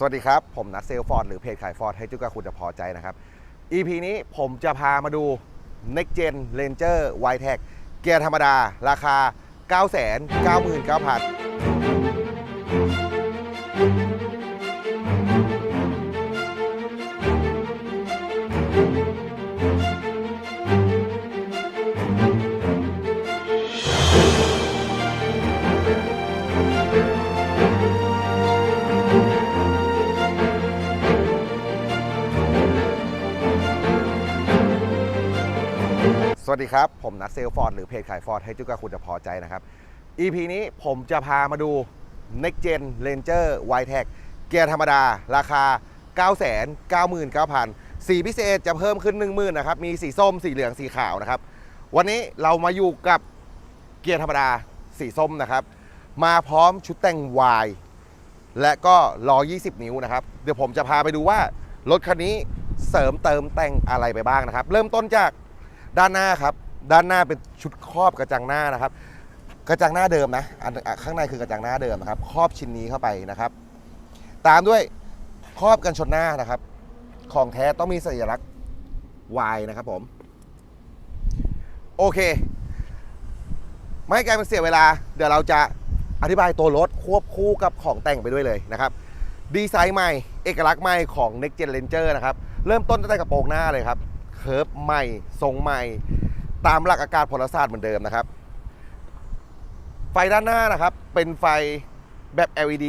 สวัสดีครับ ผมนัทเซลฟอร์ดหรือเพจขายฟอร์ดให้จุกาคุณจะพอใจนะครับ EP นี้ผมจะพามาดู Next Gen Ranger y t e c เกียร์ธรรมดา ราคา 999,000 สวัสดีครับ ผมนัทเซลฟอร์ดหรือเพจขายฟอร์ดให้จุกกับคุณจะพอใจนะครับ EP นี้ผมจะพามาดู Next Gen Ranger y t e c เกียร์ธรรมดา ราคา 999,000 สีพิเศษจะเพิ่มขึ้น 10,000นะครับ มีสีส้ม สีเหลือง สีขาวนะครับ วันนี้เรามาอยู่กับเกียร์ธรรมดา สีส้มนะครับ มาพร้อมชุดแต่ง Y และก็ล้อ 20 นิ้วนะครับ เดี๋ยวผมจะพาไปดูว่ารถคันนี้เสริมเติมแต่งอะไรไปบ้างนะครับ เริ่มต้นจาก ด้านหน้าครับ ด้านหน้าเป็นชุดครอบกระจังหน้านะครับ กระจังหน้าเดิมนะอันข้างในคือกระจังหน้าเดิมนะครับครอบชิ้นนี้เข้าไปนะครับ ตามด้วยครอบกันชนหน้านะครับ ของแท้ต้องมีสัญลักษณ์ Y นะครับผม โอเค ไม่ให้การเป็นเสียเวลา เดี๋ยวเราจะอธิบายตัวรถควบคู่กับของแต่งไปด้วยเลยนะครับ ดีไซน์ใหม่ เอกลักษณ์ใหม่ของ Next Gen Ranger นะครับ เริ่มต้นตั้งแต่กระโปรงหน้าเลยครับ เคิร์ฟใหม่ ทรงใหม่ ตามหลักอากาศพลศาสตร์เหมือนเดิมนะครับ ไฟด้านหน้านะครับ เป็นไฟแบบ LED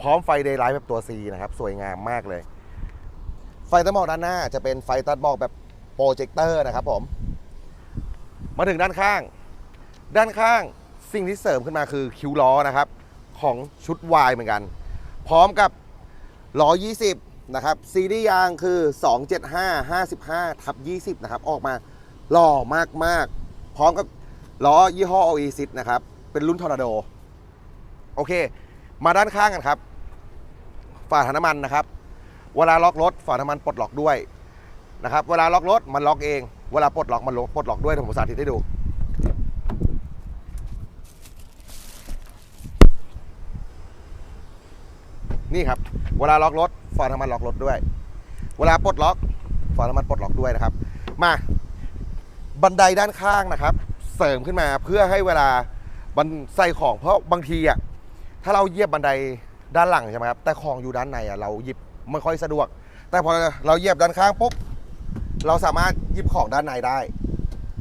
พร้อมไฟ Daylight แบบตัว C นะครับ สวยงามมากเลย ไฟตัดหมอกด้านหน้าจะเป็นไฟตัดหมอกแบบโปรเจคเตอร์นะครับผม มาถึงด้านข้าง ด้านข้างสิ่งที่เสริมขึ้นมาคือคิ้วล้อนะครับ ของชุด Y เหมือนกัน พร้อมกับล้อ 20 นะครับซีรีส์ยางคือ 275 55ทับ20 นะครับ ออกมาหล่อมาก ๆ พร้อมกับล้อยี่ห้อ OE 10นะครับ เป็นรุ่นทอร์นาโด โอเค มาด้านข้างกันครับ ฝาถังน้ำมันนะครับ เวลาล็อกรถฝาน้ำมันปลดล็อกด้วยนะครับ เวลาล็อกรถมันล็อกเอง เวลาปลดล็อกมันลปลดล็อกด้วยผมสาธิตให้ดู นี่ครับ เวลาล็อกรถฝาน้ำมันล็อกรถด้วย เวลาปลดล็อกฝาน้ำมันปลดล็อกด้วยนะครับ มาบันไดด้านข้างนะครับ เสริมขึ้นมาเพื่อให้เวลาบันใส่ของ เพราะบางทีอะถ้าเราเหยียบบันไดด้านหลังใช่ไหมครับแต่ของอยู่ด้านในอะเราหยิบไม่ค่อยสะดวก แต่พอเราเหยียบด้านข้างปุ๊บเราสามารถหยิบของด้านในได้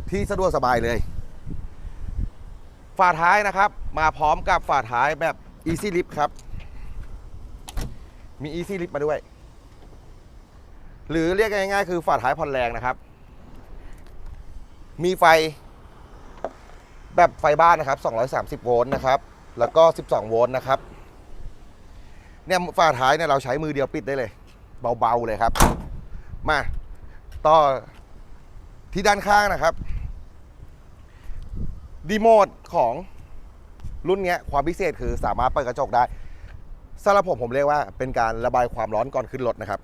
ที่สะดวกสบายเลยฝาท้ายนะครับ มาพร้อมกับฝาท้ายแบบ Easy Lift ครับ มี Easy Lift มาด้วย หรือเรียกง่ายๆคือฝาท้ายผ่อนแรงนะครับ มีไฟ แบบไฟบ้านนะครับ 230 โวลต์นะครับ แล้วก็ 12 โวลต์นะครับ เนี่ยฝาท้ายเนี่ยเราใช้มือเดียวปิดได้เลย เบาๆเลยครับ มาต่อที่ด้านข้างนะครับดีโมดของรุ่นนี้ความพิเศษคือสามารถเปิดกระจกได้ สำหรับผมผมเรียกว่าเป็นการระบายความร้อนก่อนขึ้นรถนะครับ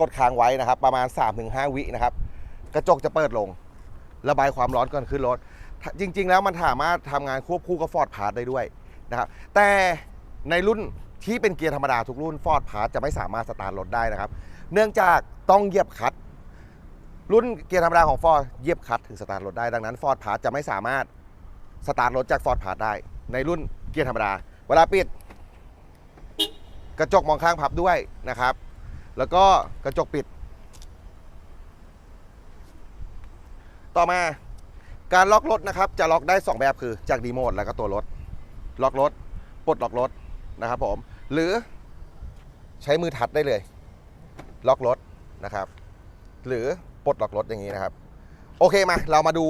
กดค้างไว้นะครับ ประมาณ 3-5 วินะครับ กระจกจะเปิดลง ระบายความร้อนก่อนขึ้นรถ จริง ๆ แล้วมันสามารถทำงานควบคู่กับฟอร์ดพาร์ได้ด้วยนะครับ แต่ในรุ่นที่เป็นเกียร์ธรรมดาทุกรุ่นฟอร์ดพาร์จะไม่สามารถสตาร์ทรถได้นะครับ เนื่องจากต้องเหยียบคัตรุ่นเกียร์ธรรมดาของฟอร์ดเหยียบคัตถึงสตาร์ทรถได้ดังนั้นฟอร์ดพาร์จะไม่สามารถสตาร์ทรถจากฟอร์ดพาร์ได้ ในรุ่นเกียร์ธรรมดา เวลาปิด กระจกมองข้างพับด้วยนะครับ แล้วก็กระจกปิด ต่อมาการล็อกรถนะครับ จะล็อกได้ 2 แบบคือจากดีโมดแล้วก็ตัวรถ ล็อกรถปลดล็อกรถนะครับผม หรือใช้มือทัดได้เลย ล็อกรถนะครับ หรือปลดล็อกรถอย่างนี้นะครับ โอเคมา เรามาดู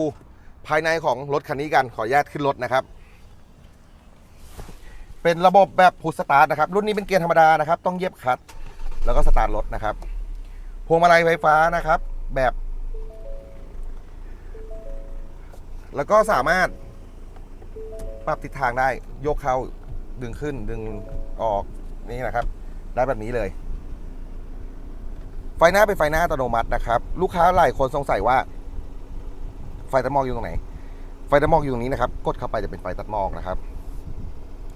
ภายในของรถคันนี้กันขออนุญาตขึ้นรถนะครับ เป็นระบบแบบพุชสตาร์ทนะครับ รุ่นนี้เป็นเกียร์ธรรมดานะครับ ต้องเยียบคัตแล้วก็สตาร์ทรถนะครับ พวงมาลัยไฟฟ้านะครับ แบบ แล้วก็สามารถปรับทิศทางได้ ยกเข้าดึงขึ้นดึงออกนี่นะครับ ได้แบบนี้เลย ไฟหน้าเป็นไฟหน้าอัตโนมัตินะครับ ลูกค้าหลายคนสงสัยว่า ไฟตัดหมอกอยู่ตรงไหน ไฟตัดหมอกอยู่ตรงนี้นะครับ กดเข้าไปจะเป็นไฟตัดหมอกนะครับ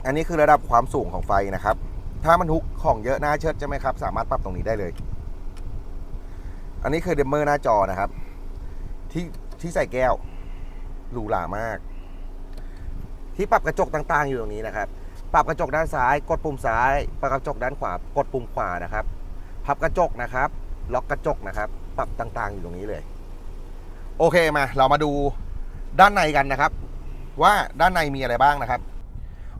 อันนี้คือระดับความสูงของไฟนะครับ ถ้ามันทุกของเยอะหน้าเชิดใช่ไหมครับ สามารถปรับตรงนี้ได้เลย อันนี้คือเดมเมอร์หน้าจอนะครับ ที่ที่ใส่แก้วหรูหรามาก ที่ปรับกระจกต่างๆอยู่ตรงนี้นะครับ ปรับกระจกด้านซ้าย กดปุ่มซ้าย ปรับกระจกด้านขวา กดปุ่มขวานะครับ พับกระจกนะครับ ล็อกกระจกนะครับ ปรับต่างๆ อยู่ตรงนี้เลย โอเคมา เรามาดูด้านในกันนะครับ ว่าด้านในมีอะไรบ้างนะครับ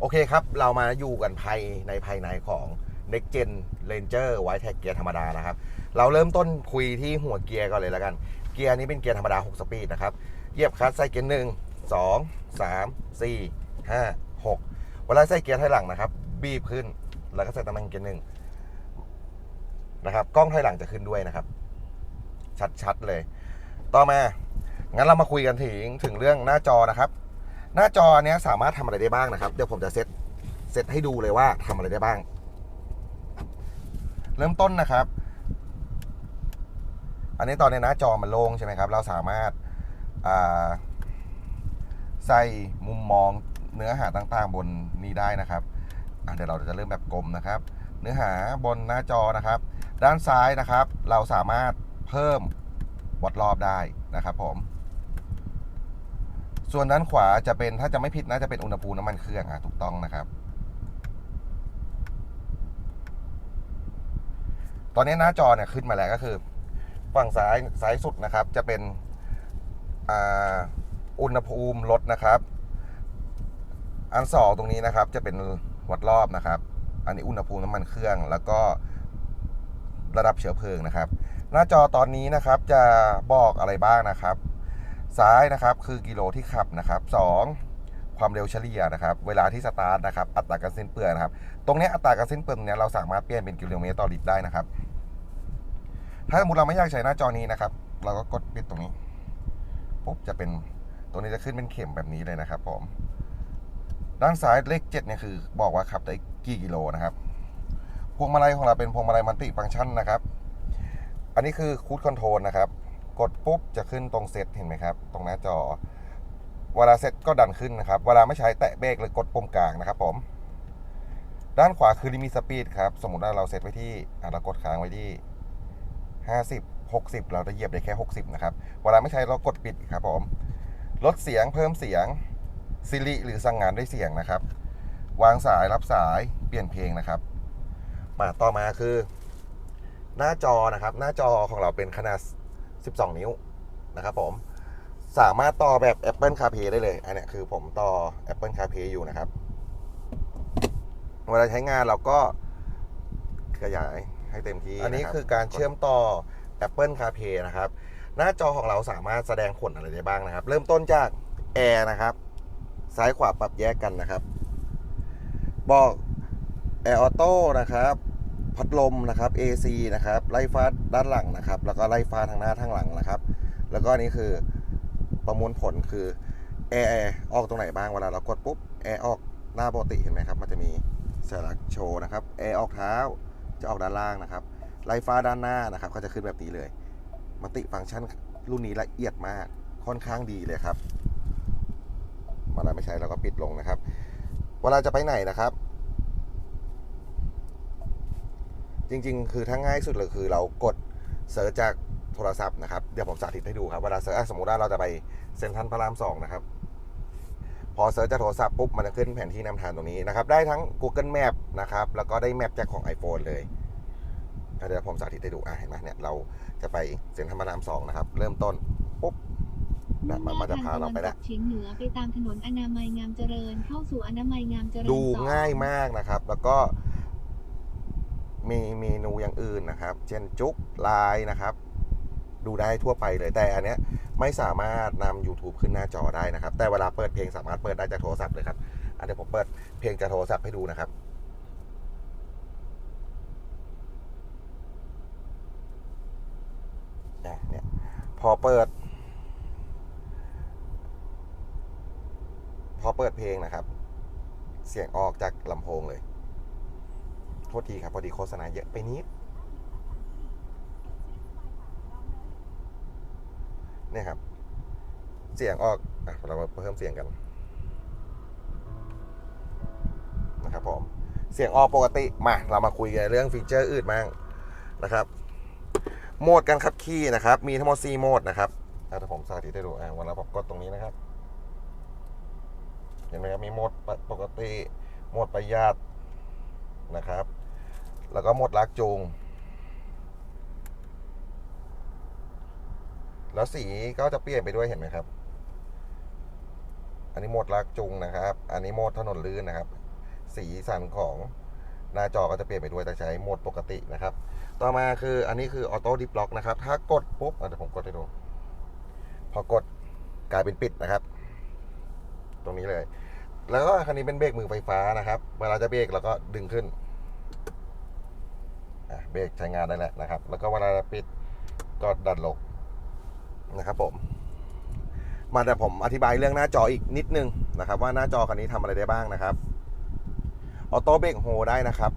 โอเคครับ เรามาอยู่กันภายในภายในของ Next Gen Ranger White Tag เกียร์ธรรมดานะครับ เราเริ่มต้นคุยที่หัวเกียร์ก่อนเลยแล้วกัน เกียร์นี้เป็นเกียร์ธรรมดา 6 สปีดนะครับเหยียบคลัตช์ใส่เกียร์หนึ่งสองสามสี่ห้าหกเวลาใส่เกียร์ถอยหลังนะครับ บีบขึ้นแล้วก็ใส่ตำแหน่งเกียร์หนึ่งนะครับกล้องถอยหลังจะขึ้นด้วยนะครับ ชัดๆเลย ต่อมางั้นเรามาคุยกันถึงถึงเรื่องหน้าจอนะครับ หน้าจอเนี้ยสามารถทำอะไรได้บ้างนะครับ เดี๋ยวผมจะเซตเซตให้ดูเลยว่าทำอะไรได้บ้าง เริ่มต้นนะครับ อันนี้ตอนในหน้าจอมันโล่งใช่ไหมครับ เราสามารถใส่มุมมองเนื้อหาต่างๆ บนนี้ได้นะครับเดี๋ยวเราจะเริ่มแบบกลมนะครับ เนื้อหาบนหน้าจอนะครับ ด้านซ้ายนะครับ เราสามารถเพิ่มวัดรอบได้นะครับผม ส่วนด้านขวาจะเป็นถ้าจะไม่ผิดน่าจะเป็นอุณหภูมิน้ำมันเครื่องอะถูกต้องนะครับ ตอนนี้หน้าจอเนี่ยขึ้นมาแล้วก็คือ ฝั่งซ้ายซ้ายสุดนะครับ จะเป็นอ่าอุณหภูมิลดนะครับ อันสองตรงนี้นะครับ จะเป็นวัดรอบนะครับ อันนี้อุณหภูมิน้ำมันเครื่อง แล้วก็ระดับเชื้อเพลิงนะครับ หน้าจอตอนนี้นะครับจะบอกอะไรบ้างนะครับ ซ้ายนะครับคือกิโลที่ขับนะครับสองความเร็วเฉลี่ยนะครับ เวลาที่สตาร์ทนะครับ อัตราการสิ้นเปลืองนะครับ ตรงนี้อัตราการสิ้นเปลืองเนี่ยเราสามารถเปลี่ยนเป็นกิโลเมตรต่อลิตรได้นะครับ ถ้าสมมติเราไม่อยากใช้หน้าจอนี้นะครับ เราก็กดปิดตรงนี้ปุ๊บจะเป็นตรงนี้จะขึ้นเป็นเข็มแบบนี้เลยนะครับ ผม ด้านซ้ายเลขเจ็ดเนี่ยคือ บอกว่าขับได้กี่กิโลนะครับพวงมาลัยของเราเป็นพวงมาลัยมัลติฟังก์ชันนะครับ อันนี้คือคูดคอนโทรลนะครับ กดปุ๊บจะขึ้นตรงเซตเห็นไหมครับ ตรงหน้าจอ เวลาเซตก็ดันขึ้นนะครับ เวลาไม่ใช้แตะเบรกหรือกดปุ่มกลางนะครับผม ด้านขวาคือลิมิตสปีดครับ สมมติว่าเราเซตไว้ที่อะเรากดค้างไว้ที่ 50 60 เราจะเหยียบได้แค่ 60 นะครับ เวลาไม่ใช้เรากดปิดครับผม ลดเสียงเพิ่มเสียงซิริหรือสั่งงานด้วยเสียงนะครับ วางสายรับสายเปลี่ยนเพลงนะครับ มาต่อมาคือ หน้าจอนะครับ หน้าจอของเราเป็นขนาด 12 นิ้วนะครับผมสามารถต่อแบบ Apple CarPlay ได้เลย อันเนี้ยคือผมต่อ Apple CarPlay อยู่นะครับ เวลาใช้งานเราก็ขยายให้เต็มที่ อันนี้คือการเชื่อมต่อ Apple CarPlay นะครับ หน้าจอของเราสามารถแสดงผลอะไรได้บ้างนะครับ เริ่มต้นจากแอร์นะครับ ซ้ายขวาปรับแยกกันนะครับ บอกแอร์ออโต้นะครับ พัดลมนะครับ AC นะครับไล่ฟ้าด้านหลังนะครับ แล้วก็ไล่ฟ้าทางหน้าทางหลังนะครับ แล้วก็นนี้คือประมวลผลคือแอร์ออกตรงไหนบ้างเวลาเรากดปุ๊บแอร์ออกหน้าปกติเห็นไหมครับ มันจะมีสัญลักษณ์โชว์นะครับแอร์ออกเท้าจะออกด้านล่างนะครับไล่ฟ้าด้านหน้านะครับ ก็จะขึ้นแบบนี้เลยมัลติฟังก์ชันรุ่นนี้ละเอียดมากค่อนข้างดีเลยครับเวลาไม่ใช้เราก็ปิดลงนะครับ เวลาจะไปไหนนะครับ จริง ๆ คือถ้าง่ายสุดเลยคือเรากดเสิร์ชจากโทรศัพท์นะครับ เดี๋ยวผมสาธิตให้ดูครับเวลาเสิร์ชอะสมมติว่าเราจะไปเซ็นทรัลพระรามสองนะครับ พอเสิร์ชจากโทรศัพท์ปุ๊บมันจะขึ้นแผนที่นำทางตรงนี้นะครับ ได้ทั้ง Google Map นะครับ แล้วก็ได้แมปจากของ iPhone เลยอะเดี๋ยวผมสาธิตให้ดูอะเห็นไหมเนี่ยเราจะไปเซ็นทรัลพระรามสองนะครับ เริ่มต้นปุ๊บนะมันมันจะพาเราไปแล้วเฉียงเหนือไปตามถนนอนามัยงามเจริญ เข้าสู่อนามัยงามเจริญดูสอง่ายมากนะครับ แล้วก็ มีเมนูอย่างอื่นนะครับ เช่นจุกไลน์นะครับ ดูได้ทั่วไปเลยแต่อันเนี้ยไม่สามารถนำ YouTube ขึ้นหน้าจอได้นะครับ แต่เวลาเปิดเพลงสามารถเปิดได้จากโทรศัพท์เลยครับอันเดี๋ยวผมเปิดเพลงจากโทรศัพท์ให้ดูนะครับเนี่ยพอเปิด พอเปิดเพลงนะครับ เสียงออกจากลำโพงเลย ทษทีครับพอดีโฆษณาเยอะไปนิดเนี่ยครับ เสียงออกอะเรามาเพิ่มเสียงกันนะครับผมเสียงออกปกติมาเรามาคุยกันเรื่องฟีเจอร์อื่นบ้างนะครับโหมดการขับขี่นะครับ มีทั้งหมด4โหมดนะครับถ้าผมสาธิตให้ดูอะเวลาผมกดตรงนี้นะครับเห็นไหมครับมีโหมดปกติโหมดประหยัดนะครับ แล้วก็หมดลากจูง แล้วสีก็จะเปลี่ยนไปด้วยเห็นไหมครับ อันนี้หมดลากจูงนะครับ อันนี้หมดถนนลื่นนะครับ สีสันของหน้าจอก็จะเปลี่ยนไปด้วยแต่ใช้โหมดปกตินะครับ ต่อมาคืออันนี้คือออโต้ดิฟล็อกนะครับ ถ้ากดปุ๊บเดี๋ยวผมกดให้ดู พอกดกลายเป็นปิดนะครับ ตรงนี้เลย แล้วก็คันนี้เป็นเบรกมือไฟฟ้านะครับ เวลาจะเบรกเราก็ดึงขึ้น เบรกใช้งานได้แล้วนะครับ แล้วก็เวลาปิดก็ดันลงนะครับผม มาแต่ผมอธิบายเรื่องหน้าจออีกนิดนึงนะครับ ว่าหน้าจอคันนี้ทำอะไรได้บ้างนะครับออโต้เบรกโฮได้นะครับ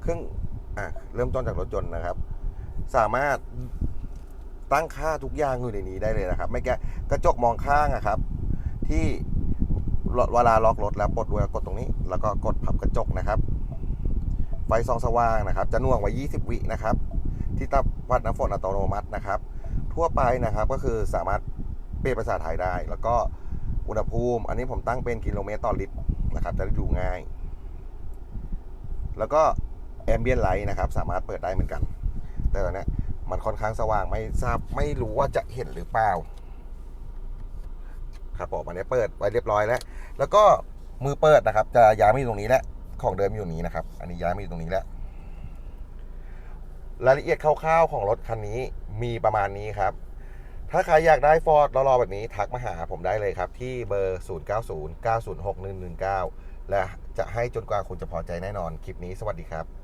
เครื่องอะเริ่มต้นจากรถยนต์นะครับ สามารถตั้งค่าทุกอย่างอยู่ในนี้ได้เลยนะครับ ไม่แกะกระจกมองข้างอะครับ ที่เวลาล็อกรถแล้วปลดด้วยกดตรงนี้ แล้วก็กดพับกระจกนะครับ ไฟส่องสว่างนะครับ จะน่วงไว้ 20 วินะครับ ที่ตับวัดน้ำฝนอัตโนมัตินะครับ ทั่วไปนะครับก็คือสามารถเปลี่ยนภาษาไทยได้ แล้วก็อุณหภูมิ อันนี้ผมตั้งเป็นกิโลเมตรต่อลิตรนะครับ จะได้ดูง่าย แล้วก็แอมเบียนไลท์นะครับ สามารถเปิดได้เหมือนกัน แต่ตอนนี้มันค่อนข้างสว่างไม่ทราบไม่รู้ว่าจะเห็นหรือเปล่าครับผมอันนี้เปิดไว้เรียบร้อยแล้ว แล้วก็มือเปิดนะครับ จะย้ายมาอยู่ตรงนี้แล้ว ของเดิมอยู่นี้นะครับ อันนี้ย้ายมาอยู่ตรงนี้แล้ว รายละเอียดคร่าวๆของรถคันนี้มีประมาณนี้ครับ ถ้าใครอยากได้ฟอร์ดรอๆแบบนี้ทักมาหาผมได้เลยครับ ที่เบอร์ 0909061119 และจะให้จนกว่าคุณจะพอใจแน่นอน คลิปนี้สวัสดีครับ